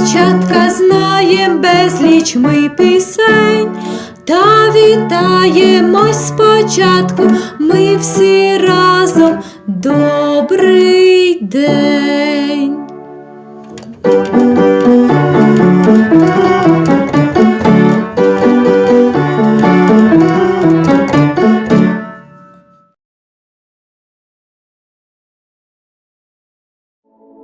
дівчатка, знаєм безліч ми пісень, та вітаємось спочатку, ми всі разом добрий день.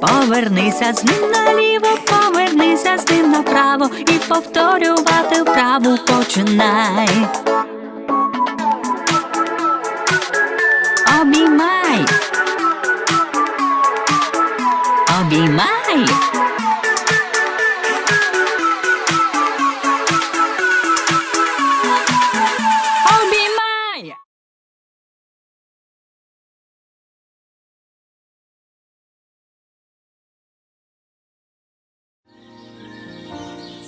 Повернися з ним наліво, повернися з ним направо і повторювати вправу починай. Обіймай. Обіймай.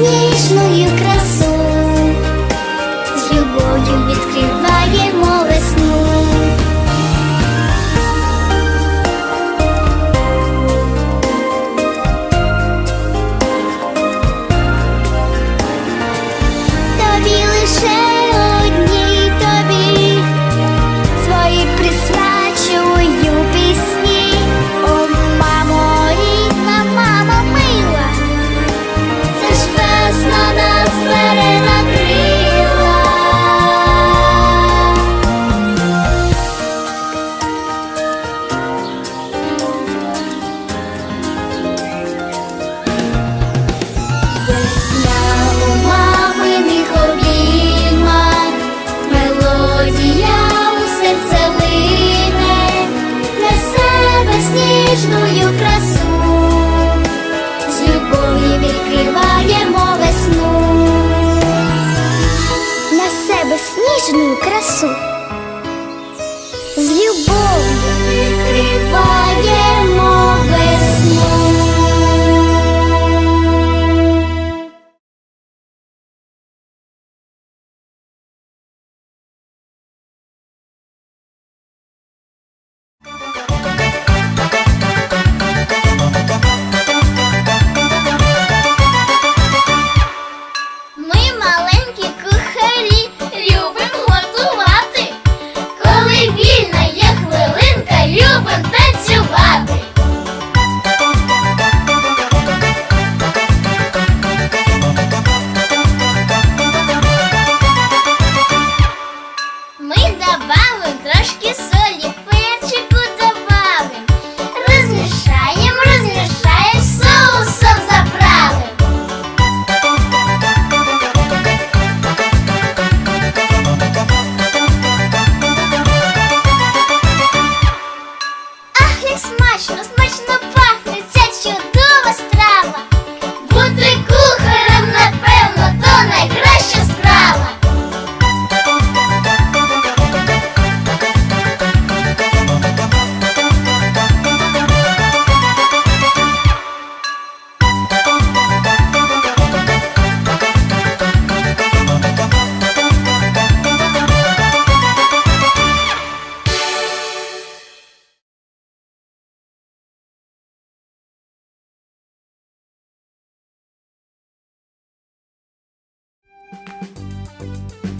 ніжною красою.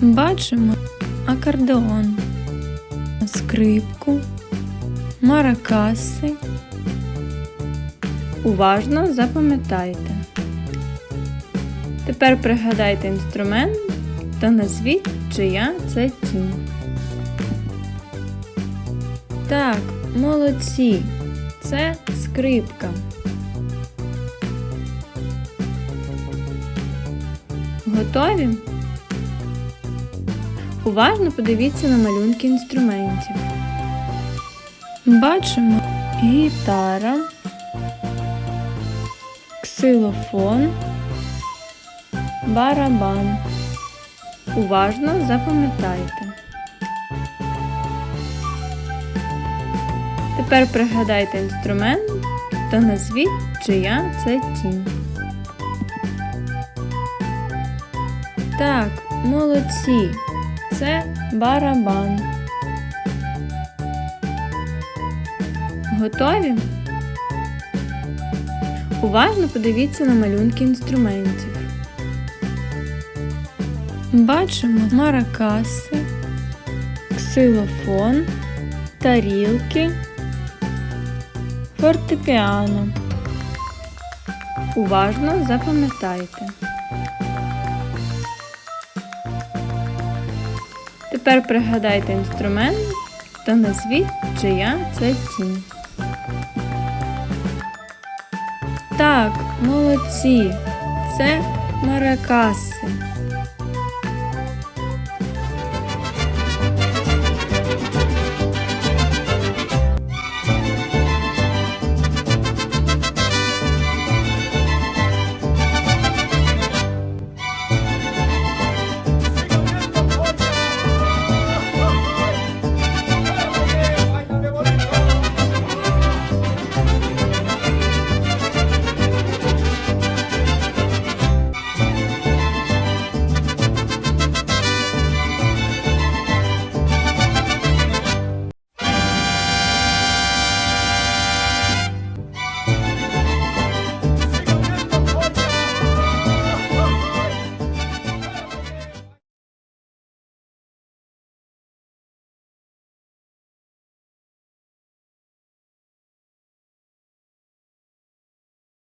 Бачимо акордеон, скрипку, маракаси. Уважно запам'ятайте. Тепер пригадайте інструмент та назвіть, чия це тінь. Так, молодці. Це скрипка. Готові? Уважно подивіться на малюнки інструментів. Бачимо гітара, ксилофон, барабан. Уважно запам'ятайте. Тепер пригадайте інструмент та назвіть, чия це тінь. Так, молодці. Це барабан. Готові? Уважно подивіться на малюнки інструментів. Бачимо маракаси, ксилофон, тарілки, фортепіано. Уважно запам'ятайте. Тепер пригадайте інструмент та назвіть, чия це тінь. Так, молодці. Це маракаси.